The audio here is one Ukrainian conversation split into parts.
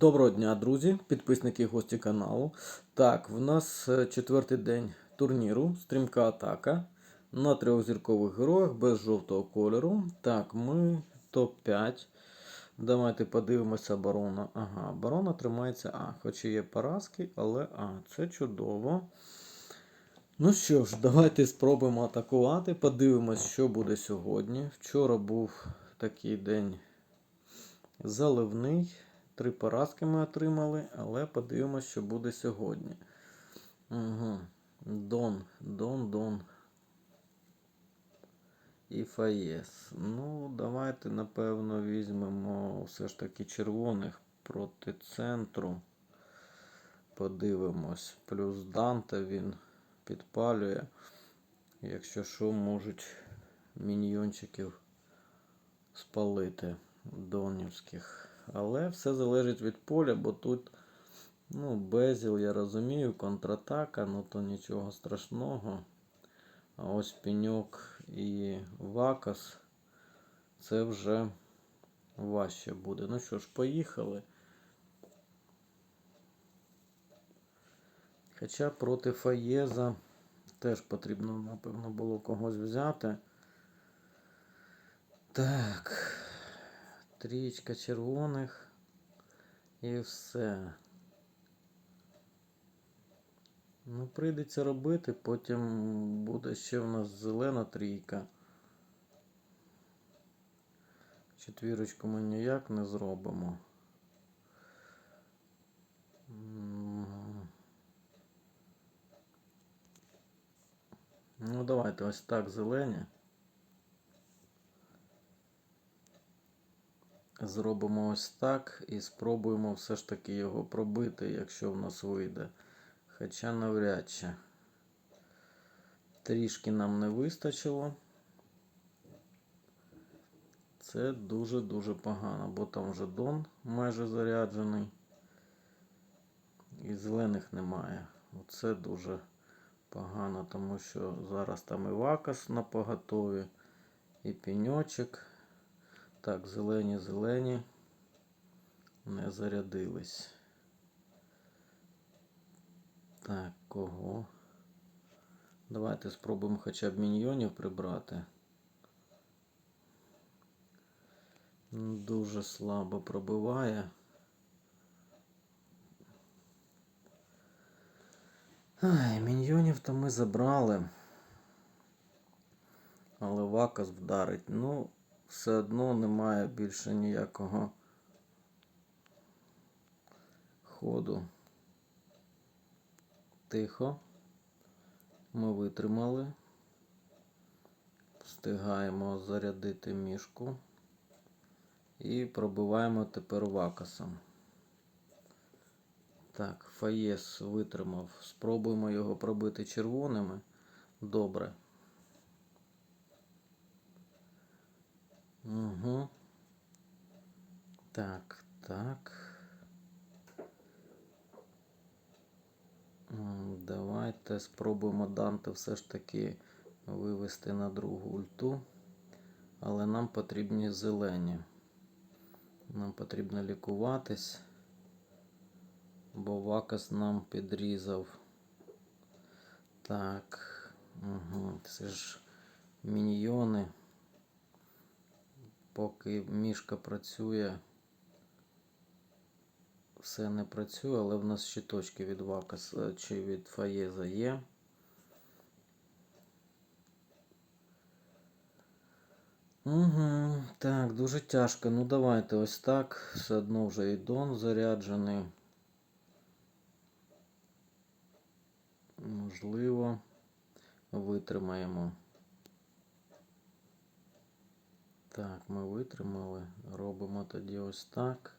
Доброго дня, друзі, підписники і гості каналу. Так, в нас е, четвертий день турніру, стрімка атака на трьох зіркових героях без жовтого кольору. Так, ми топ-5. Давайте подивимося оборона. Ага, оборона тримається А. Хоч і є поразки, але А. Це чудово. Ну що ж, давайте спробуємо атакувати. Подивимось, що буде сьогодні. Вчора був такий день заливний. Три поразки ми отримали, але подивимось, що буде сьогодні. Угу. Дон, Дон, Дон. І Фаєс. Ну, давайте, напевно, візьмемо все ж таки червоних проти центру. Подивимось. Плюс Данте він підпалює. Якщо що, можуть міньйончиків спалити донівських. Але все залежить від поля, бо тут ну, безіл, я розумію, контратака, ну то нічого страшного. А ось пеньок і вакас це вже важче буде. Ну що ж, поїхали. Хоча проти Фаєза теж потрібно, напевно, було когось взяти. Так. Трічка червоних і все. Ну, прийдеться робити, потім буде ще в нас зелена трійка. Четвірочку ми ніяк не зробимо. Ну, давайте ось так зелені. Зробимо ось так і спробуємо все ж таки його пробити, якщо в нас вийде. Хоча навряд чи. Трішки нам не вистачило. Це дуже-дуже погано, бо там вже дон майже заряджений. І зелених немає. Оце дуже погано, тому що зараз там і вакас на поготові, і пеньочок. Так, зелені, зелені не зарядились. Так, кого? Давайте спробуємо хоча б міньйонів прибрати. Дуже слабо пробиває. Ай, міньйонів то ми забрали. Але вакас вдарить. Ну, все одно немає більше ніякого ходу. Тихо. Ми витримали. Встигаємо зарядити мішку. І пробиваємо тепер вакасом. Так, Фаєс витримав. Спробуємо його пробити червоними. Добре. Угу. Так, так. Давайте спробуємо Данте все ж таки вивести на другу ульту. Але нам потрібні зелені. Нам потрібно лікуватись, бо Вакас нам підрізав. Так, угу. це ж міньйони поки мішка працює, все не працює, але в нас щиточки від Вакас чи від Фаєза є. Угу, Так, дуже тяжко. Ну давайте ось так. Все одно вже і Дон заряджений. Можливо, витримаємо. Так, ми витримали. Робимо тоді ось так.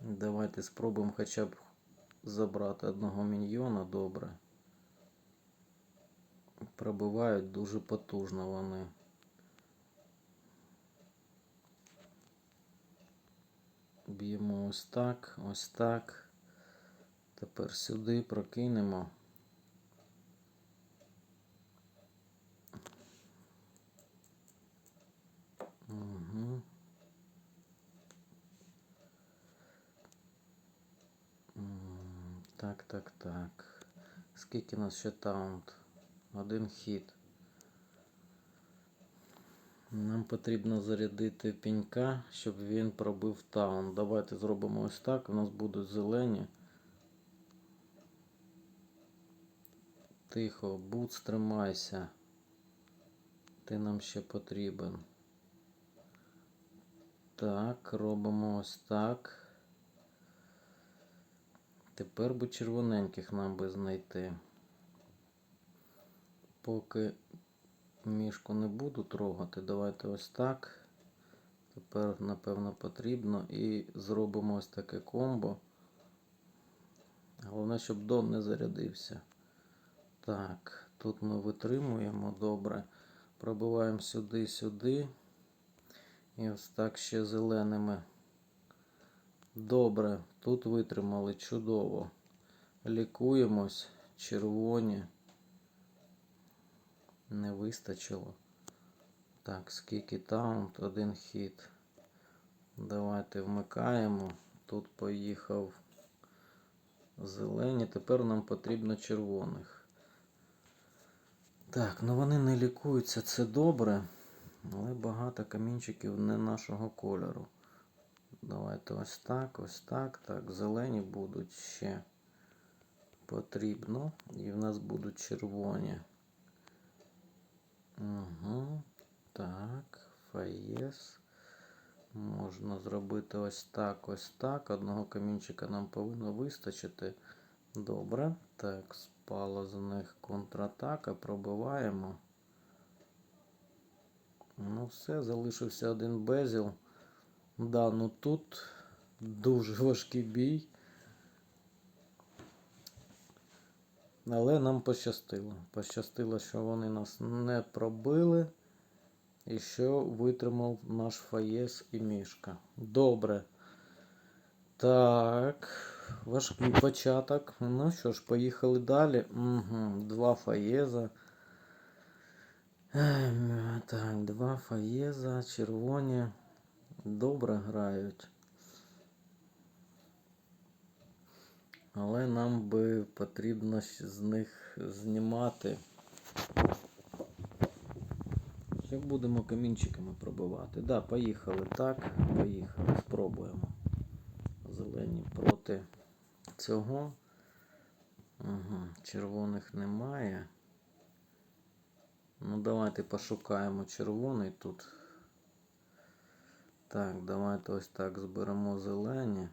Давайте спробуємо хоча б забрати одного міньйона добре. Пробивають дуже потужно вони. Б'ємо ось так, ось так. Тепер сюди прокинемо. Угу. так, так. Скільки нас ще таунт? Один хід. Нам потрібно зарядити пінька, щоб він пробив таун. Давайте зробимо ось так. У нас будуть зелені. Тихо, буц, тримайся. Ти нам ще потрібен. Так, робимо ось так. Тепер би червоненьких нам би знайти. Поки мішку не буду трогати, давайте ось так. Тепер, напевно, потрібно. І зробимо ось таке комбо. Головне, щоб дом не зарядився. Так, тут ми витримуємо добре. Пробиваємо сюди, сюди. І ось так ще зеленими. Добре, тут витримали чудово. Лікуємось, червоні. Не вистачило. Так, скільки таунт, один хід. Давайте вмикаємо. Тут поїхав зелені. Тепер нам потрібно червоних. Так, ну вони не лікуються, це добре. Але багато камінчиків не нашого кольору. Давайте ось так, ось так. Так, зелені будуть ще потрібно. І в нас будуть червоні. Угу. Так, фаєс. Можна зробити ось так, ось так. Одного камінчика нам повинно вистачити. Добре. Так, спала з них контратака. Пробиваємо. Ну, все, залишився один безіл. Да, ну тут дуже важкий бій. Але нам пощастило. Пощастило, що вони нас не пробили. І що витримав наш фаєс і мішка. Добре. Так, важкий початок. Ну що ж, поїхали далі. Угу, Два фаєза. Ем, Так, два фаєза, червоні. Добре грають. Але нам би потрібно з них знімати. Що будемо камінчиками пробивати? Да, поїхали так, поїхали, спробуємо. Зелені проти цього. Угу. Червоних немає. Ну, давайте пошукаємо червоний тут. Так, давайте ось так зберемо зелені.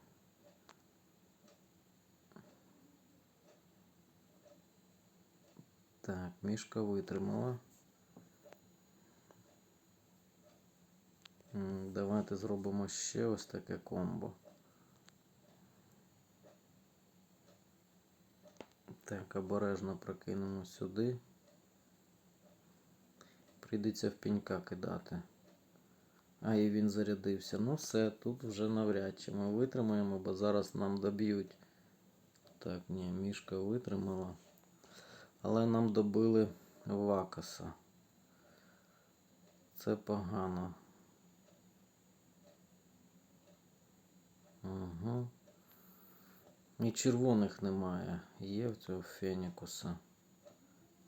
Так, мішка витримала. Давайте зробимо ще ось таке комбо. Так, обережно прокинемо сюди. Прийдеться в пенька кидати. А, і він зарядився. Ну все, тут вже навряд чи ми витримаємо, бо зараз нам доб'ють. Так, ні, мішка витримала. Але нам добили Вакаса. Це погано. Угу. І червоних немає. Є в цього Фенікуса.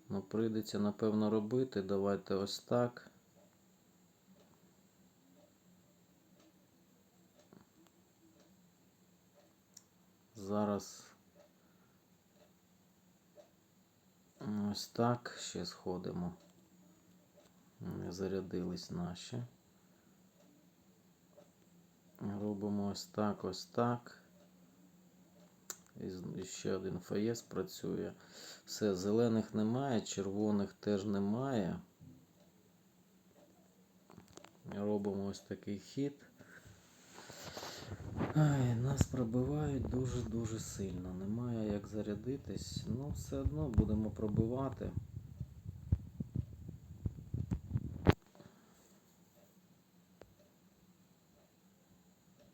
Ну, прийдеться, напевно, робити. Давайте ось так. Зараз ось так ще сходимо. Не зарядились наші. Робимо ось так, ось так. І ще один фаєс працює. Все, зелених немає, червоних теж немає. Робимо ось такий хід. Ай, нас пробивають дуже-дуже сильно. Немає як зарядитись. Ну, все одно будемо пробивати.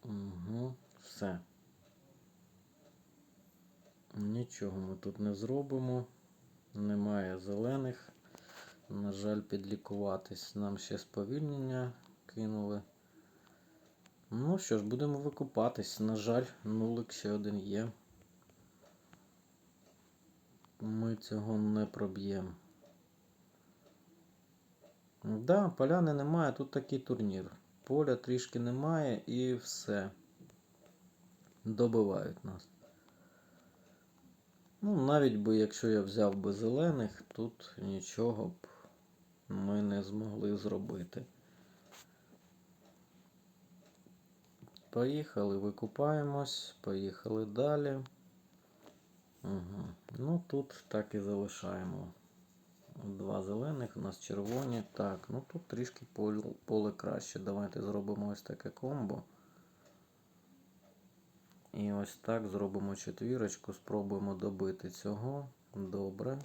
Угу, все. Нічого ми тут не зробимо. Немає зелених. На жаль, підлікуватись. Нам ще сповільнення кинули. Ну що ж, будемо викупатись. На жаль, нулик ще один є. ми цього не проб'ємо. Да, поляни немає, тут такий турнір. Поля трішки немає і все. Добивають нас. Ну, навіть би, якщо я взяв би зелених, тут нічого б ми не змогли зробити. Поїхали, викупаємось, поїхали далі. Угу. Ну тут так і залишаємо. Два зелених, у нас червоні. Так, ну тут трішки поле, поле краще. Давайте зробимо ось таке комбо. І ось так зробимо четвірочку, спробуємо добити цього. Добре.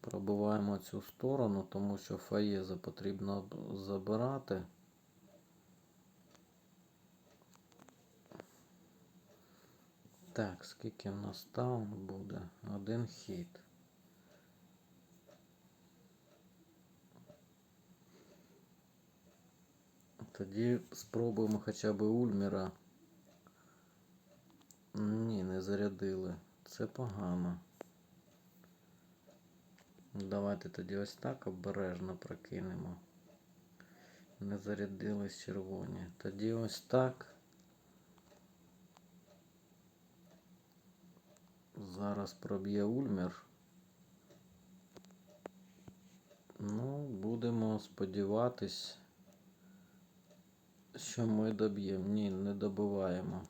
Пробиваємо цю сторону, тому що фаєза потрібно забирати. Так, скільки в нас таун буде? Один хід. Тоді спробуємо хоча б Ульміра. Ні, не зарядили. Це погано. Давайте тоді ось так обережно прокинемо. Не зарядились червоні. Тоді ось так. Зараз проб'є Ульмір. Ну, будемо сподіватись, що ми доб'ємо. Ні, не добиваємо.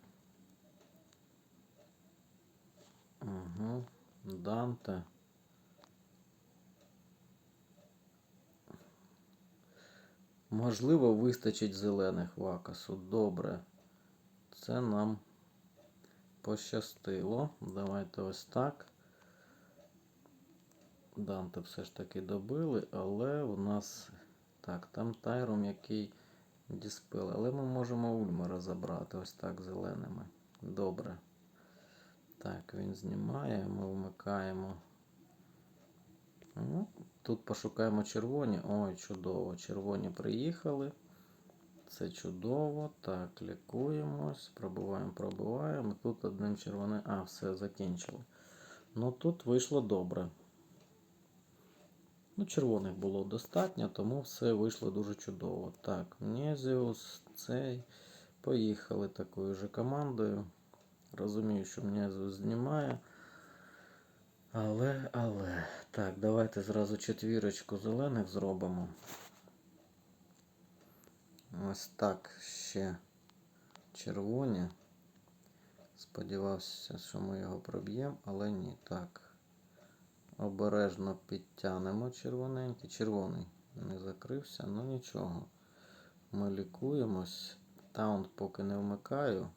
Угу. Данте. Можливо, вистачить зелених вакасу. Добре. Це нам пощастило. Давайте ось так. Данте все ж таки добили, але у нас. Так, там тайром який діспел. Але ми можемо Ульмера забрати ось так зеленими. Добре. Так, він знімає, ми вмикаємо. Ну, Тут пошукаємо червоні. Ой, чудово. Червоні приїхали. Це чудово. Так, лікуємось. Пробуваємо, пробуваємо. Тут одним червоним. А, все, закінчили. Ну тут вийшло добре. Ну, червоних було достатньо, тому все вийшло дуже чудово. Так, Мнезіус, цей. Поїхали такою же командою. Розумію, що Мнезіус знімає. Але, але. Так, давайте зразу четвірочку зелених зробимо. Ось так ще червоні. Сподівався, що ми його проб'ємо, але ні. Так. Обережно підтягнемо червоненький. Червоний не закрився, ну нічого. Ми лікуємось. Таунт поки не вмикаю.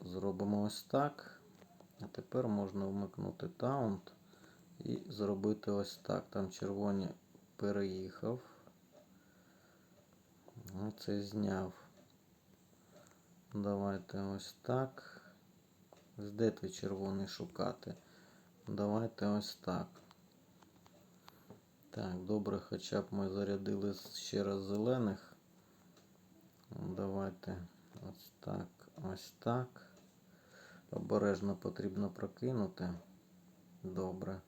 Зробимо ось так. А тепер можна вмикнути таунт і зробити ось так. Там червоні переїхав. Оце зняв. Давайте ось так. Де твій червоний шукати? Давайте ось так. Так, добре, хоча б ми зарядили ще раз зелених. Давайте ось так, ось так. Обережно потрібно прокинути. Добре.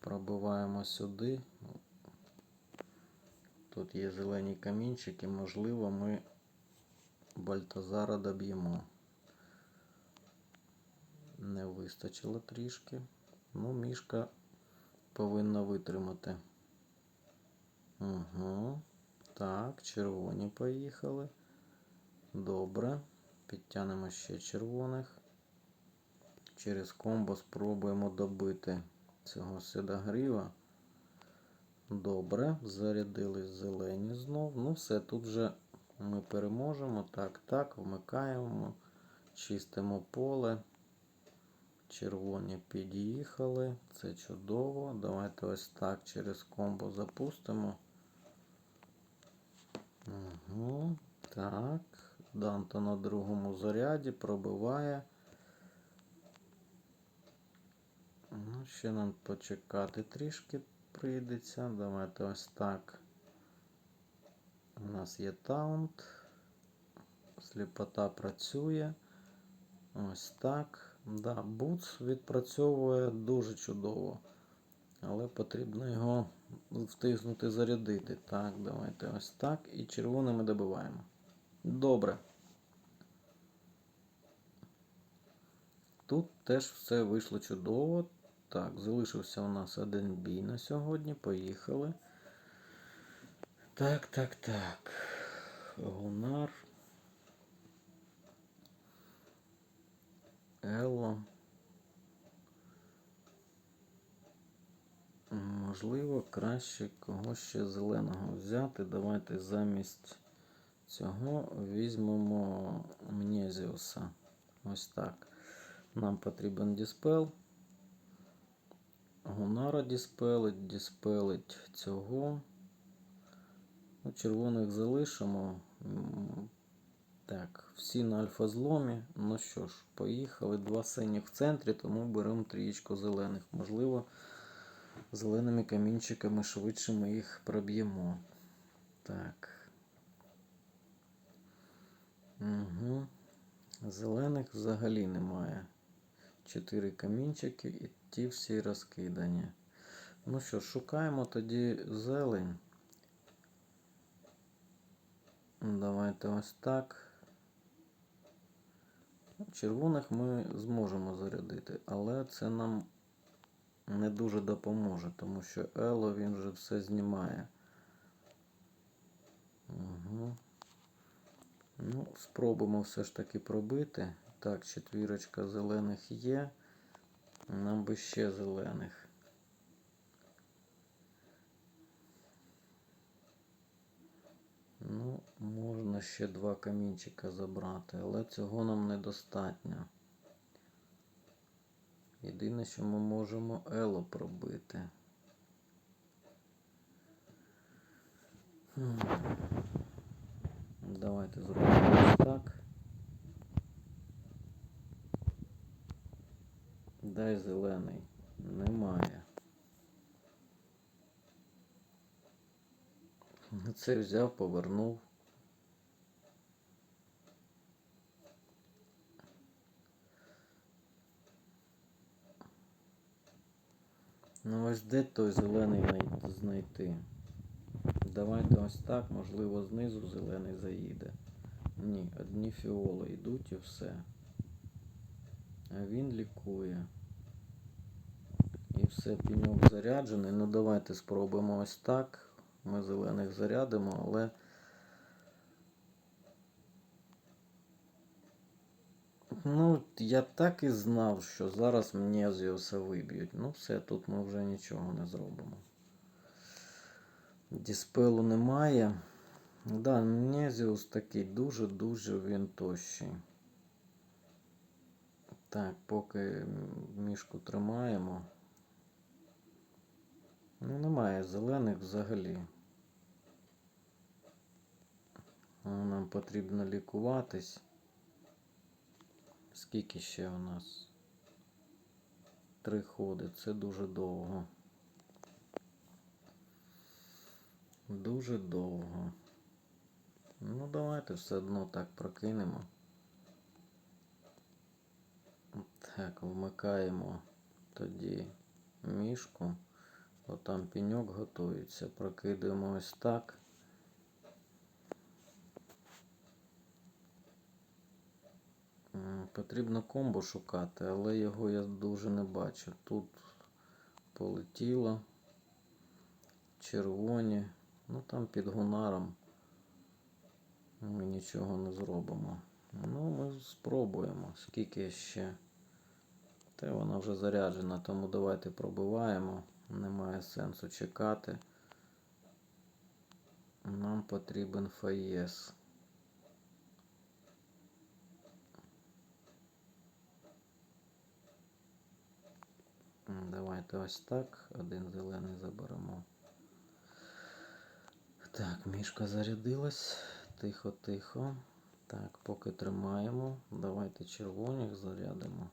Пробиваємо сюди. Тут є зелені камінчики, можливо, ми Бальтазара доб'ємо. Не вистачило трішки. Ну, мішка повинна витримати. Угу. Так, червоні поїхали. Добре. Підтягнемо ще червоних. Через комбо спробуємо добити цього седагріва. Добре, зарядили зелені знов. Ну, все, тут вже ми переможемо. Так, так, вмикаємо, чистимо поле. Червоні під'їхали. Це чудово. Давайте ось так через комбо запустимо. Угу, Так. Данто на другому заряді пробиває. Ну, Ще нам почекати трішки прийдеться. Давайте ось так. У нас є таунт. Сліпота працює. Ось так. Да, Буц відпрацьовує дуже чудово. Але потрібно його втиснути зарядити. Так, давайте ось так. І червоними добиваємо. Добре. Тут теж все вийшло чудово. Так, залишився у нас один бій на сьогодні. Поїхали. Так, так, так. Гунар. Елло. Можливо, краще когось ще зеленого взяти. Давайте замість цього візьмемо Мнезіуса. Ось так. Нам потрібен діспел. Гунара діспелить, діспелить цього. Ну, червоних залишимо. Так, всі на альфа зломі. Ну що ж, поїхали. Два синіх в центрі, тому беремо трієчку зелених. Можливо, зеленими камінчиками швидше ми їх проб'ємо. Так. Угу. Зелених взагалі немає. Чотири камінчики і ті всі розкидані. Ну що, шукаємо тоді зелень. Давайте ось так. Червоних ми зможемо зарядити, але це нам не дуже допоможе, тому що Ело він вже все знімає. Угу. Ну, спробуємо все ж таки пробити. Так, четвірочка зелених є. Нам би ще зелених. Ну, можна ще два камінчика забрати, але цього нам недостатньо. Єдине, що ми можемо Ело пробити. Давайте зробимо ось так. Дай зелений. Немає. Це взяв, повернув. Ну ось де той зелений знайти? Давайте ось так, можливо, знизу зелений заїде. Ні, одні фіоли йдуть і все. А він лікує. І все, піньок заряджений. Ну давайте спробуємо ось так. Ми зелених зарядимо, але. Ну, я так і знав, що зараз мені Зіуса виб'ють. Ну все, тут ми вже нічого не зробимо. Діспелу немає. Да, Мнезіус такий дуже-дуже він тощий. Так, поки мішку тримаємо. Ну, немає зелених взагалі. Ну, Нам потрібно лікуватись. Скільки ще у нас? Три ходи. Це дуже довго. Дуже довго. Ну, давайте все одно так прокинемо. Так, вмикаємо тоді мішку. Отам пеньок готується. Прокидаємо ось так. Потрібно комбо шукати, але його я дуже не бачу. Тут полетіло. Червоні. Ну там під гунаром ми нічого не зробимо. Ну, ми спробуємо. Скільки ще. Та вона вже заряджена, тому давайте пробиваємо. Немає сенсу чекати. Нам потрібен фаєс. Давайте ось так. Один зелений заберемо. Так, мішка зарядилась. Тихо, тихо. Так, поки тримаємо. Давайте червоних зарядимо.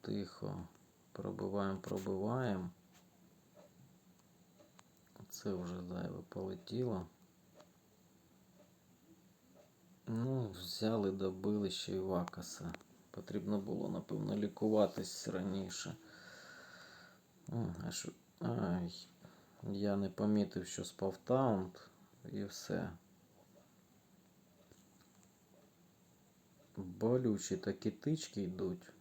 Тихо. Пробиваємо, пробиваємо. Це вже зайве полетіло. Ну, взяли, добили ще й вакаса. Потрібно було, напевно, лікуватись раніше. М, А що? Ай, я не помітив, що спав таунт і все. Болючі такі тички йдуть.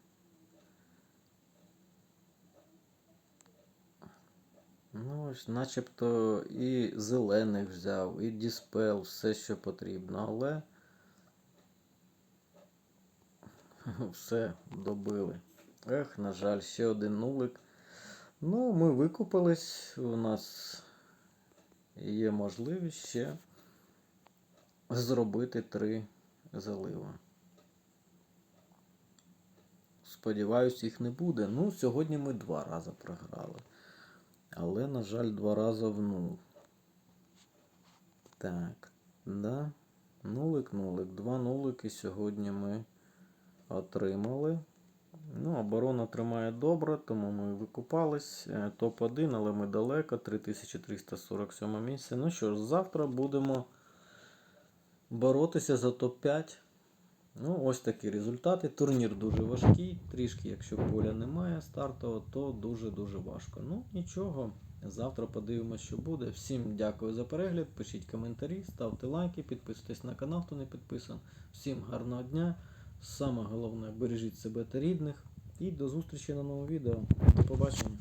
Ну, ось, начебто і зелених взяв, і діспел, все, що потрібно, але все добили. Ех, на жаль, ще один нулик. Ну, ми викупились. У нас є можливість ще зробити три залива. Сподіваюсь, їх не буде. Ну, сьогодні ми два рази програли. Але, на жаль, два рази в нуль. Так, да. Нулик, нулик. Два нулики сьогодні ми отримали. Ну, оборона тримає добре, тому ми викупались. Е, Топ-1, але ми далеко. 3347 місце. Ну що ж, завтра будемо боротися за топ-5. Ну, ось такі результати. Турнір дуже важкий. Трішки, якщо поля немає стартового, то дуже-дуже важко. Ну, нічого. Завтра подивимося, що буде. Всім дякую за перегляд. Пишіть коментарі, ставте лайки, підписуйтесь на канал, хто не підписан. Всім гарного дня. Саме головне, бережіть себе та рідних. І до зустрічі на новому відео. До побачення.